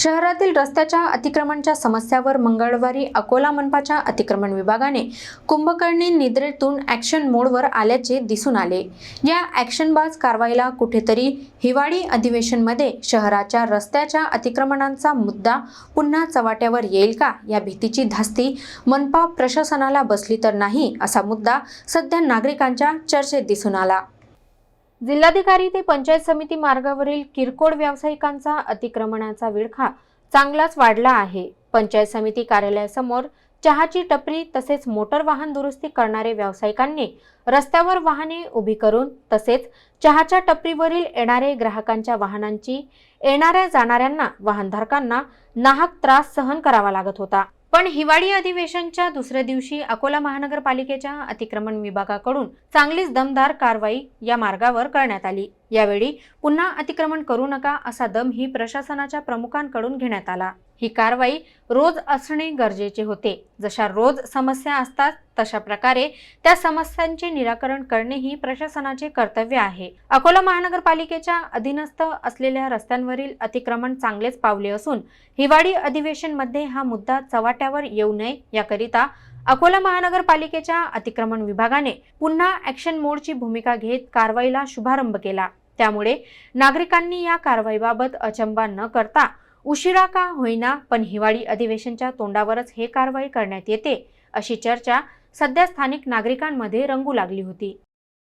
शहरातील रस्त्याच्या अतिक्रमणच्या समस्यावर मंगळवारी अकोला मनपाच्या अतिक्रमण विभागाने कुंभकर्णी निद्रेतून ॲक्शन मोडवर आल्याचे दिसून आले. या ॲक्शनबाज कारवाईला कुठेतरी हिवाळी अधिवेशनमध्ये शहराच्या रस्त्याच्या अतिक्रमणांचा मुद्दा पुन्हा चव्हाट्यावर येईल का? या भीतीची धास्ती मनपा प्रशासनाला बसली तर नाही असा मुद्दा सध्या नागरिकांच्या चर्चेत दिसून आला. जिल्हाधिकारी ते पंचायत समिती मार्गावरील किरकोळ व्यावसायिकांचा अतिक्रमणाचा विळखा चांगलाच वाढला आहे. पंचायत समिती कार्यालयासमोर चहाची टपरी तसेच मोटर वाहन दुरुस्ती करणारे व्यावसायिकांनी रस्त्यावर वाहने उभी करून तसेच चहाच्या टपरीवरील येणारे ग्राहकांच्या वाहनांची येणाऱ्या जाणाऱ्यांना वाहनधारकांना नाहक त्रास सहन करावा लागत होता. पण हिवाळी अधिवेशनच्या दुसऱ्या दिवशी अकोला महानगरपालिकेच्या अतिक्रमण विभागाकडून चांगलीच दमदार कारवाई या मार्गावर करण्यात आली. यावेळी पुन्हा अतिक्रमण करू नका असा दम ही प्रशासनाच्या प्रमुखांकडून घेण्यात आला. ही कारवाई रोज असणे गरजेचे होते. जशा रोज समस्या असतात तशा प्रकारे त्या समस्यांचे निराकरण करणे ही प्रशासनाचे कर्तव्य आहे. अकोला महानगरपालिकेच्या अधीनस्थ असलेल्या रस्त्यांवरील अतिक्रमण चांगलेच पावले असून हिवाळी अधिवेशनमध्ये हा मुद्दा चव्हाट्यावर येऊ नये याकरिता अकोला महानगरपालिकेच्या अतिक्रमण विभागाने पुन्हा ॲक्शन मोडची भूमिका घेत कारवाईला शुभारंभ केला. त्यामुळे नागरिकांनी या कारवाईबाबत अचंबा न करता उशिरा का होईना पण हिवाळी अधिवेशनच्या तोंडावरच हे कारवाई करण्यात येते अशी चर्चा सध्या स्थानिक नागरिकांमध्ये रंगू लागली होती.